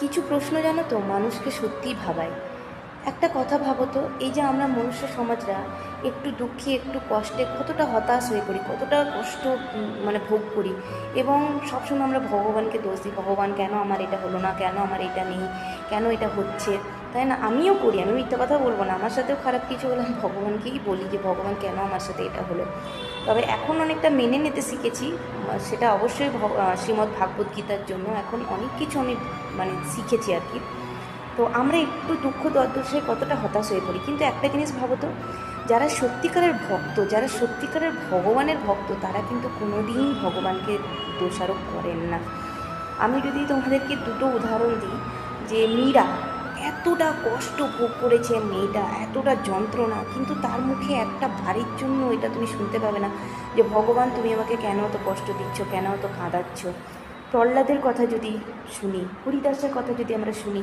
কিছু প্রশ্ন জানো তো মানুষকে সত্যিই ভাবায়। একটা কথা ভাবো তো, এই যে আমরা মনুষ্য সমাজরা একটু দুঃখী, একটু কষ্টে কতটা হতাশ হয়ে পড়ি, কতটা কষ্ট মানে ভোগ করি এবং সবসময় আমরা ভগবানকে দোষ দিই, ভগবান কেন আমার এটা হলো না, কেন আমার এটা নেই, কেন এটা হচ্ছে? তাই না? আমিও করি, আমি মিথ্যা কথা বলব না, আমার সাথেও খারাপ কিছু হলে আমি ভগবানকেই বলি যে, ভগবান কেন আমার সাথে এটা হলো? তবে এখন অনেকটা মেনে নিতে শিখেছি। সেটা অবশ্যই শ্রীমদ্ ভাগবত গীতার জন্য। এখন অনেক কিছু আমি মানে শিখেছি আর কি। তো আমরা একটু দুঃখ দর্দশায় কতটা হতাশ হয়ে পড়ি। কিন্তু একটা জিনিস ভাবো তো, যারা সত্যিকারের ভক্ত, যারা সত্যিকারের ভগবানের ভক্ত, তারা কিন্তু কোনোদিন ভগবানকে দোষারোপ করেন না। আমি যদি তোমাদেরকে দুটো উদাহরণ দিই, যে মীরা এতটা কষ্ট ভোগ করেছে মেয়েটা, এতটা যন্ত্রণা, কিন্তু তার মুখে একটা বাড়ির জন্য এটা তুমি শুনতে পাবে না যে, ভগবান, তুমি আমাকে কেন এত কষ্ট দিচ্ছ? কেন এত কাঁদাচ্ছ? প্রহ্লাদের কথা যদি শুনি, হরিদাসের কথা যদি আমরা শুনি,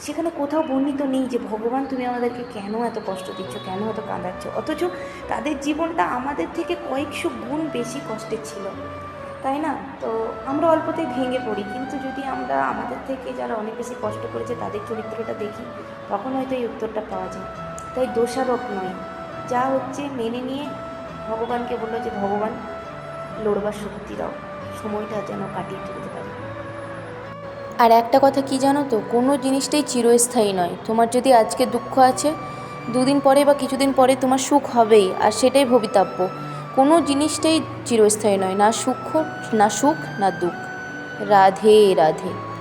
সেখানে কোথাও বর্ণিত নেই যে, ভগবান, তুমি আমাদেরকে কেন এত কষ্ট দিচ্ছ? কেন এত কাঁদাচ্ছ? অথচ তাদের জীবনটা আমাদের থেকে কয়েকশো গুণ বেশি কষ্টের ছিল। তাই না? তো আমরা অল্পতেই ভেঙে পড়ি, কিন্তু যদি আমরা আমাদের থেকে যারা অনেক বেশি কষ্ট করেছে তাদের চরিত্রটা দেখি, তখন হয়তো এই উত্তরটা পাওয়া যায়। তাই দোষারোপ নয়। যা হচ্ছে মেনে নিয়ে ভগবানকে বলল যে, ভগবান, লড়বার শক্তি দাও। সময়টা যেন কাটিয়ে তুলতে পারি। আর একটা কথা কি জানো তো? কোনো জিনিসটাই চিরস্থায়ী নয়। তোমার যদি আজকে দুঃখ আছে, দুদিন পরে বা কিছুদিন পরে তোমার সুখ হবেই, আর সেটাই ভবিতব্য। কোনো জিনিসটাই চিরস্থায়ী নয় না সুখ না সুখ না দুঃখ। রাধে রাধে।